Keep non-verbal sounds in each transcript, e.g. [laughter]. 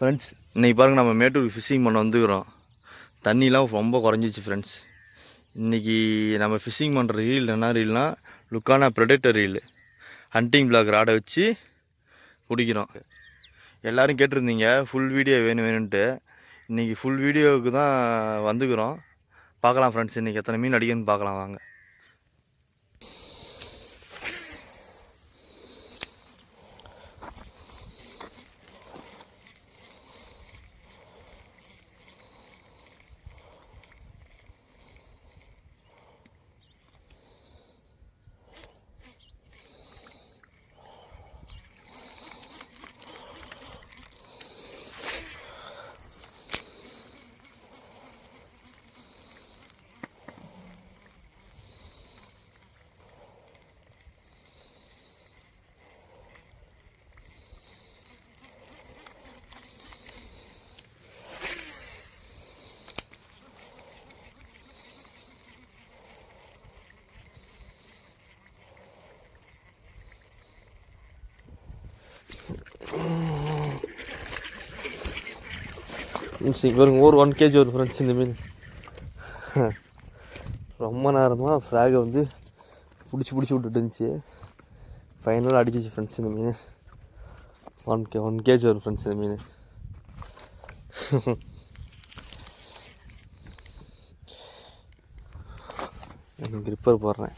Friends இன்னைக்கு பாருங்கள் நம்ம மேட்டூர் ஃபிஷிங் பண்ண வந்துக்கிறோம். தண்ணிலாம் ரொம்ப குறைஞ்சிச்சு ஃப்ரெண்ட்ஸ் இன்றைக்கி நம்ம ஃபிஷிங் பண்ணுற ரீல் என்ன ரீல்னா லுக்கான ப்ரொடக்டர் ரீல் ஹண்டிங் பிளாக் ராடை வச்சு பிடிக்கிறோம் எல்லோரும் கேட்டிருந்தீங்க ஃபுல் வீடியோ வேணும் வேணும்ன்ட்டு. இன்றைக்கி ஃபுல் வீடியோவுக்கு தான் வந்துக்கிறோம். பார்க்கலாம் ஃப்ரெண்ட்ஸ் இன்றைக்கி எத்தனை மீன் அடிக்கணும்னு பார்க்கலாம் வாங்க. சரி பாருங்க ஒரு ஒன் கேஜி வரும் ஃப்ரெண்ட்ஸ் இந்த மீன். ரொம்ப நேரமாக ஃப்ராகை வந்து பிடிச்சி பிடிச்சி விட்டுட்டு இருந்துச்சு. ஃபைனலாக அடிச்சிச்சு ஃப்ரெண்ட்ஸ் இந்த மீன். ஒன் கே ஒன் கேஜி வரும் ஃப்ரெண்ட்ஸ் இந்த மீன். [laughs] கிரிப்பர் போடுறேன்.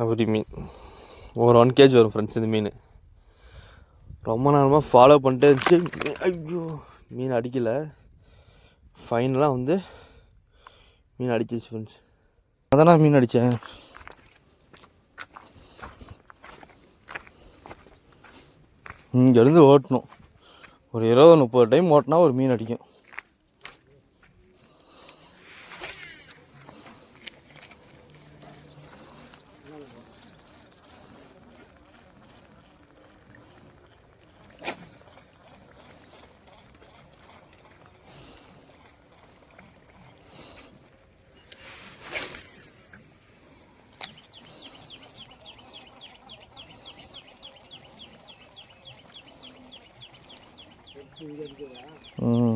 அப்படி மீன் ஒரு ஒன் கேஜி வரும் ஃப்ரெண்ட்ஸ் இந்த மீன். ரொம்ப நேரமாக ஃபாலோ பண்ணிட்டே இருந்துச்சு. ஐயோ மீன் அடிக்கலை. ஃபைனலாக வந்து மீன் அடிச்சிச்சு ஃப்ரெண்ட்ஸ் அதான் மீன் அடித்தேன் இங்கேருந்து ஓட்டணும். ஒரு இருபது முப்பது டைம் ஓட்டினா ஒரு மீன் அடிக்கும். ம்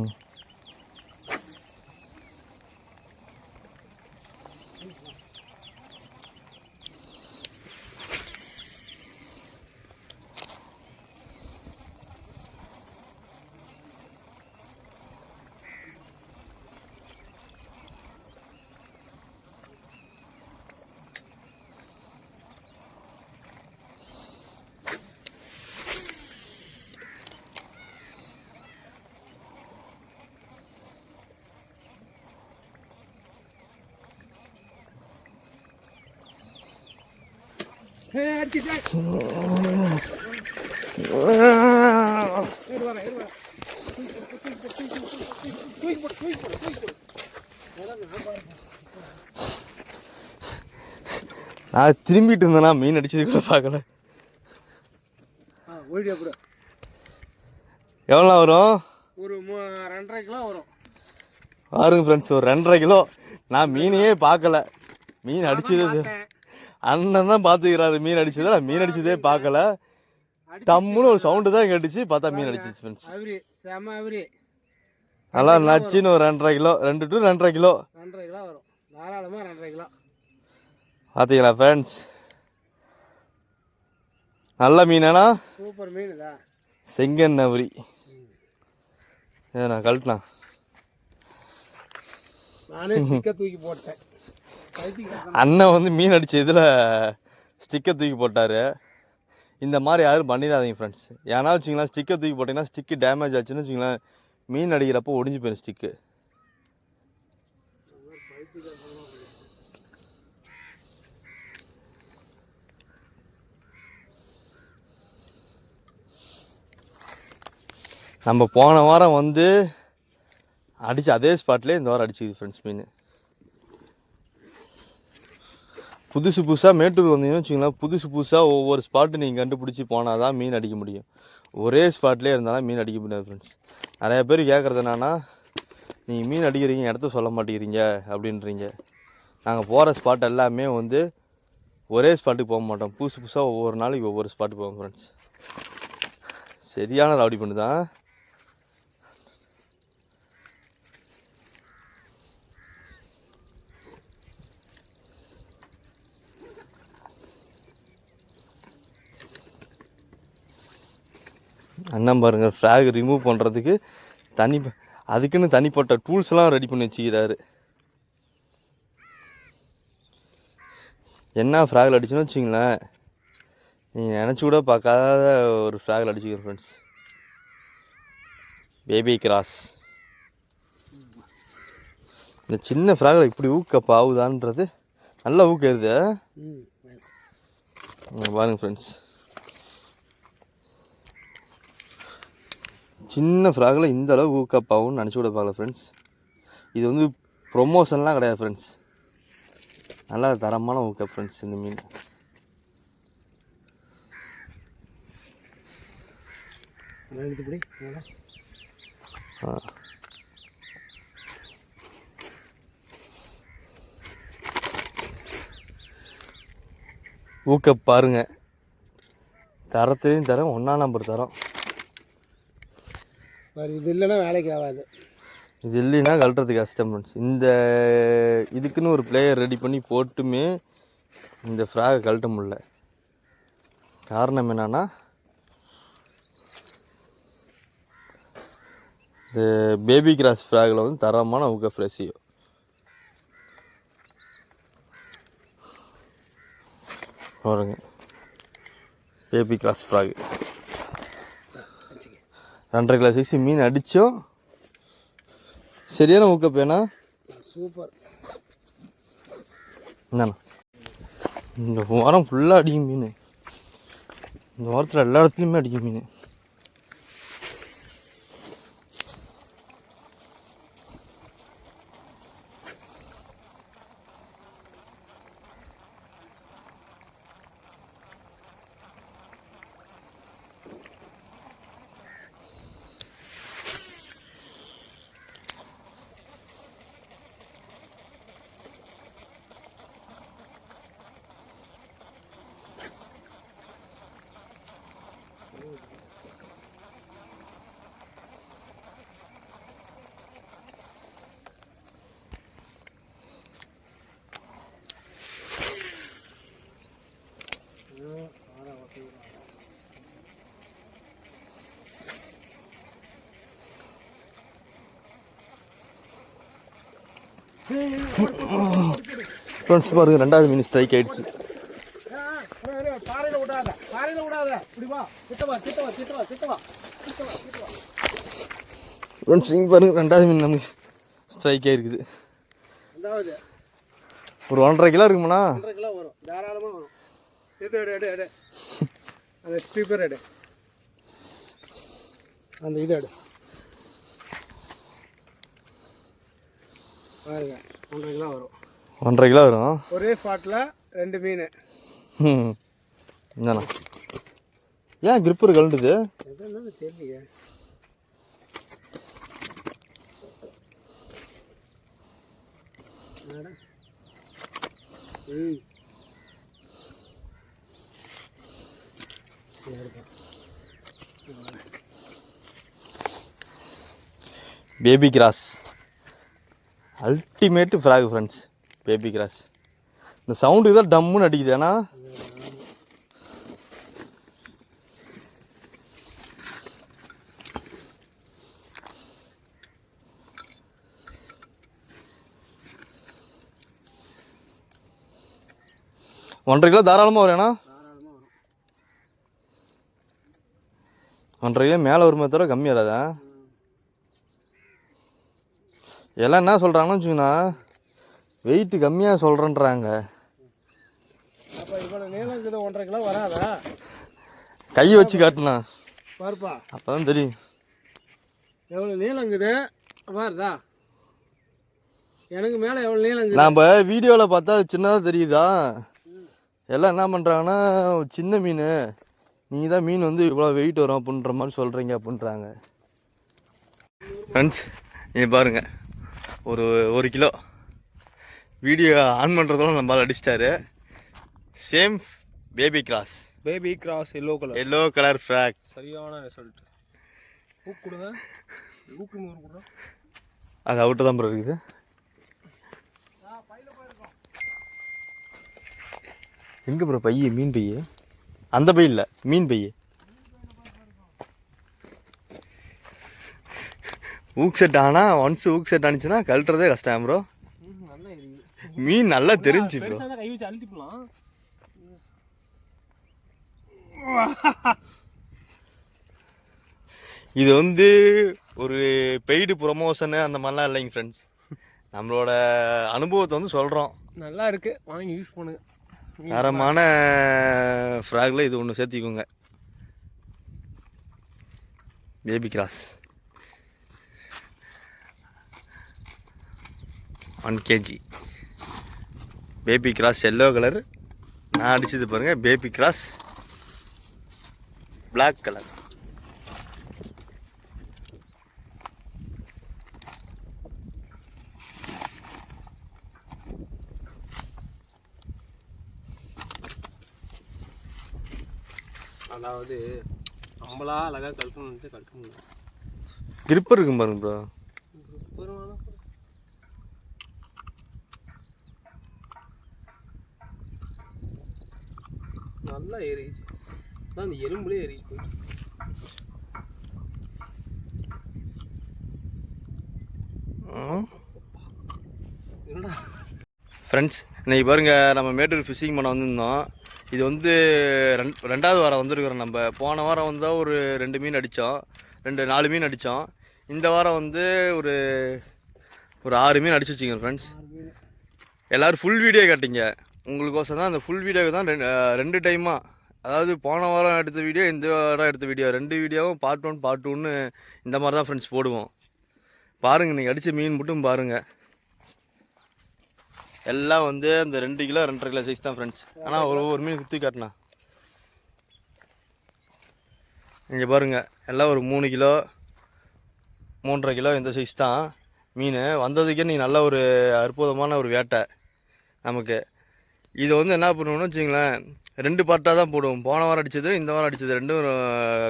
நான் திரும்பிட்டு இருந்தேனா மீன் அடிச்சது கூட பார்க்கல. எவ்வளோ வரும்? ஒரு ரெண்டரை கிலோ வரும். பாருங்க ஃப்ரெண்ட்ஸ் ஒரு ரெண்டரை கிலோ. நான் மீனையே பார்க்கல. மீன் அடிச்சது அண்ணன் தான் பார்த்துக்கிறாரு மீன் அடிச்சதை நான் மீன் அடிச்சதே பார்க்கல. டம்முன்னு ஒரு சவுண்டு தான் கேட்டுச்சு பார்த்தா மீன் அடிச்சிச்சு ஃப்ரெண்ட்ஸ் அவரி நல்லா நச்சுன்னு ஒரு ரெண்டரை கிலோ ரெண்டு டு ரெண்டரை கிலோ. ரெண்டரை கிலோ வரும். தாராளமாக ரெண்டரை கிலோ. பார்த்தீங்களா ஃப்ரெண்ட்ஸ் நல்ல மீனானா சூப்பர் மீன் செங்கன் நவரி. ஏ நான் கழட்டினா? நானே தூக்கி போட்டேன். அண்ணன் வந்து மீன் அடித்த இதில் ஸ்டிக்கை தூக்கி போட்டார். இந்த மாதிரி யாரும் பண்ணிடாதீங்க ஃப்ரெண்ட்ஸ் ஏன்னா வச்சிங்களேன் ஸ்டிக்கை தூக்கி போட்டிங்கன்னா ஸ்டிக்கு டேமேஜ் ஆச்சுன்னு வச்சிங்களேன் மீன் அடிக்கிறப்போ ஒடிஞ்சு போயிடும் ஸ்டிக்கு நம்ம போன வாரம் வந்து அடித்து அதே ஸ்பாட்லேயே இந்த வாரம் அடிச்சுது ஃப்ரெண்ட்ஸ் மீன். புதுசு புதுசாக மேட்டூர் வந்தீங்கன்னு வச்சுங்களேன் புதுசு புதுசாக ஒவ்வொரு ஸ்பாட்டு நீங்கள் கண்டுபிடிச்சி போனால் தான் மீன் அடிக்க முடியும். ஒரே ஸ்பாட்லேயே இருந்தாலும் மீன் அடிக்க முடியாது ஃப்ரெண்ட்ஸ் நிறையா பேர் கேட்குறது என்னன்னா நீங்கள் மீன் அடிக்கிறீங்க இடத்த சொல்ல மாட்டேங்கிறீங்க அப்படின்றீங்க. நாங்கள் போகிற ஸ்பாட் எல்லாமே வந்து ஒரே ஸ்பாட்டுக்கு போக மாட்டோம். புதுசு புதுசாக ஒவ்வொரு நாளைக்கு ஒவ்வொரு ஸ்பாட்டுக்கு போவோம் ஃப்ரெண்ட்ஸ் சரியான ரவுடி பண்ணு தான் அண்ணன் பாருங்க ஃப்ராக் ரிமூவ் பண்ணுறதுக்கு தனி அதுக்குன்னு தனிப்பட்ட டூல்ஸ்லாம் ரெடி பண்ணி வச்சுக்கிறாரு. என்ன ஃப்ராகில் அடிச்சுன்னு வச்சிங்களேன் நீங்கள் நினச்சி கூட பார்க்காத ஒரு ஃப்ராகில் அடிச்சுக்கிறேன் ஃப்ரெண்ட்ஸ் பேபி கிராஸ் இந்த சின்ன ஃப்ராகில் இப்படி ஊக்கப் ஆகுதான்றது நல்லா ஊக்கருது ம் இங்க பாருங்க ஃப்ரெண்ட்ஸ் சின்ன ஃப்ராகில் இந்த அளவு ஊக்கப் ஆகும்னு நினச்சி கூட பார்க்கல ஃப்ரெண்ட்ஸ் இது வந்து ப்ரொமோஷன்லாம் கிடையாது ஃப்ரெண்ட்ஸ் நல்லா தரமான ஊக்கப் ஃப்ரெண்ட்ஸ் இந்த மீன். ஆ. ஊக்கப் பாருங்க. தரத்துலேயும் தரம் ஒன்றா நம்பர் தரம். இது இல்லைன்னா வேலைக்கு ஆகாது. இது இல்லைன்னா கழட்டுறது கஷ்டம் இந்த இதுக்குன்னு ஒரு பிளேயர் ரெடி பண்ணி போட்டுமே இந்த ஃப்ராகை கழட்ட முடியல. காரணம் என்னன்னா இந்த பேபி கிராஸ் ஃப்ராகில் வந்து தரமான ஊக்க ஃப்ரெஷியோ பாருங்க. பேபி கிராஸ் ஃப்ராக் ரெண்டரை கிலோ சைஸ் மீன் அடித்தோம் சரியான ஊக்கப் வேணா சூப்பர் என்னண்ணா இந்த வாரம் ஃபுல்லாக அடிக்கும் மீன் இந்த வாரத்தில் எல்லா இடத்துலையுமே அடிக்கும் மீன் ஃப்ரெண்ட்ஸ் பாருங்க ரெண்டாவது மீன் ஸ்ட்ரைக் ஆயிடுச்சு. ஃப்ரெண்ட்ஸ் இங்கே பாருங்க ரெண்டாவது மீன் நமக்கு ஸ்ட்ரைக் ஆயிருக்குது. ஒரு ஒன்றரை கிலோ இருக்குமாண்ணா? கிலோ வரும் தாராளமாக வரும் எது எடு எடு எடு அந்த ஸ்பீக்கர் எடு அந்த இது எடு. பாருங்க ஒன்றரை கிலோ வரும். ஒன்றரை கிலோ வரும்? ஒரே ஸ்பாட்டில் ரெண்டு மீன். ம் என்னண்ணா ஏன் கிரிப்பர் கழண்டுது? தெரியலையே? ம். Baby grass ultimate frog friends baby grass இந்த சவுண்டு தான் டம்முன்னு அடிக்குது ஏன்னா ஒன்றரை கிலோ தாராளமாக வரும் ஏன்னா ஒன்றரை கிலோ மேலே வருமே தவிர கம்மி வராதா? எல்லாம் என்ன சொல்கிறாங்கன்னு வச்சுக்கோண்ணா வெயிட்டு கம்மியாக சொல்கிறேன்றாங்க அப்போ இவ்வளோ நீளம் இருக்குது ஒன்றரை கிலோ வராதா? கை வச்சு காட்டுண்ணா. பாருப்பா. அப்போ தான் தெரியும். எவ்வளோ நீளம் இருக்குது பாருதா எனக்கு மேலே எவ்வளோ நீளம் இருக்குது நாம் வீடியோவில் பார்த்தா சின்னதாக தெரியுதா? எல்லாம் என்ன பண்ணுறாங்கன்னா சின்ன மீன். நீங்கள் தான் மீன் வந்து இவ்வளோ வெயிட் வரும் அப்படின்ற மாதிரி சொல்கிறீங்க அப்படின்றாங்க. ஃப்ரெண்ட்ஸ் இது பாருங்க. ஒரு ஒரு கிலோ. வீடியோ ஆன் பண்ணுறதோட நம்மளால் அடிச்சிட்டாரு. Same baby grass baby grass yellow colour yellow colour frog சரியான ரிசல்ட் ஊக்கு கொடுங்க. ஊக்கு நூறு கொடுங்க. அது அவுட்டு தான் ப்ரோ இருக்குது. எங்கே ப்ரோ பைய? மீன் பைய? அந்த பை இல்லை மீன் பைய. ஊக் செட் ஆனால் ஒன்ஸ் ஊக் செட் ஆனிச்சுன்னா கழட்டுறதே கஷ்டம் ப்ரோ மீன் நல்லா தெரிஞ்சு ப்ரோ கை வச்சு இது வந்து ஒரு பெய்டு ப்ரொமோஷனு அந்த மாதிரிலாம் இல்லைங்க ஃப்ரெண்ட்ஸ் நம்மளோட அனுபவத்தை வந்து சொல்கிறோம் நல்லா இருக்கு. வாங்கி யூஸ் பண்ணுங்க தரமான ஃப்ராகில் இது ஒன்று சேர்த்திக்கோங்க. Baby grass one KG baby grass yellow colour நான் அடிச்சது பாருங்க பேபி கிராஸ் பிளாக் கலர் அதாவது நம்மளா அழகாக கழட்டணும்னு நினச்சி கழட்டணும் கிரிப்பர் இருக்கும் பாருங்க ப்ரோ நல்லா ஏறிச்சு அதான் அந்த எலும்புலேயே ஏறிச்சு என்னடா? ஃப்ரெண்ட்ஸ் இன்னைக்கு பாருங்க நம்ம மேட்டூர் ஃபிஷிங் பண்ண வந்திருந்தோம். இது வந்து ரெண் ரெண்டாவது வாரம் வந்திருக்கிறோம் நம்ம. போன வாரம் வந்து ஒரு ரெண்டு மீன் அடித்தோம் ரெண்டு நாலு மீன் அடித்தோம் இந்த வாரம் வந்து ஒரு ஒரு ஆறு மீன் அடிச்சு வச்சிங்க ஃப்ரெண்ட்ஸ் எல்லோரும் ஃபுல் வீடியோ கேட்டீங்க. உங்களுக்கோசம் தான் அந்த ஃபுல் வீடியோக்கு தான் ரெண்டு ரெண்டு டைமாக அதாவது போன வாரம் எடுத்த வீடியோ இந்த வாரம் எடுத்த வீடியோ ரெண்டு வீடியோவும் பார்ட் ஒன் பார்ட் டூன்னு இந்த மாதிரி தான் ஃப்ரெண்ட்ஸ் போடுவோம். பாருங்கள் நீங்கள் அடித்த மீன் மட்டும் பாருங்கள் எல்லாம் வந்து அந்த ரெண்டு கிலோ ரெண்டரை கிலோ சைஸ் தான் ஃப்ரெண்ட்ஸ் ஆனால் ஒரு ஒரு மீன் குத்தி காட்டினா. இங்கே பாருங்கள் எல்லாம் ஒரு மூணு கிலோ மூன்றரை கிலோ இந்த சைஸ் தான். மீன் வந்ததுக்கே நீ நல்ல ஒரு அற்புதமான ஒரு வேட்டை நமக்கு. இதை வந்து என்ன பண்ணுவோம்னு வச்சுங்களேன் ரெண்டு பார்ட்டாக தான் போடுவோம். போன வாரம் அடித்தது இந்த வாரம் அடித்தது ரெண்டும்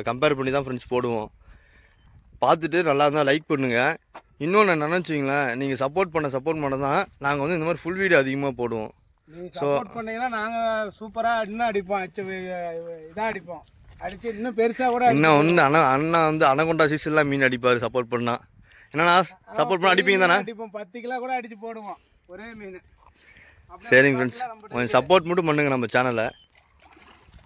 கம்பேர் பண்ணி தான் ஃப்ரெண்ட்ஸ் போடுவோம். பார்த்துட்டு நல்லா இருந்தால் லைக் பண்ணுங்கள் இன்னொன்று என்னென்னு வச்சுங்களேன் நீங்கள் சப்போர்ட் பண்ண சப்போர்ட் பண்ண தான் நாங்கள் வந்து இந்த மாதிரி ஃபுல் வீடியோ அதிகமாக போடுவோம். பண்ணீங்கன்னா நாங்கள் சூப்பராக இன்னும் அடிப்போம். இதாக அடிப்போம். அடிச்சு இன்னும் பெருசாக கூட இன்னும் வந்து அண்ணா அண்ணா வந்து அனகொண்டா சீசன்லாம் மீன் அடிப்பார் சப்போர்ட் பண்ணா. என்னண்ணா சப்போர்ட் பண்ண அடிப்பீங்க தானே அடிப்போம். பத்து கிலோ கூட அடிச்சு போடுவோம். ஒரே மீன். சரிங்க ஃப்ரெண்ட்ஸ் கொஞ்சம் சப்போர்ட் மட்டும் பண்ணுங்கள் நம்ம சேனலை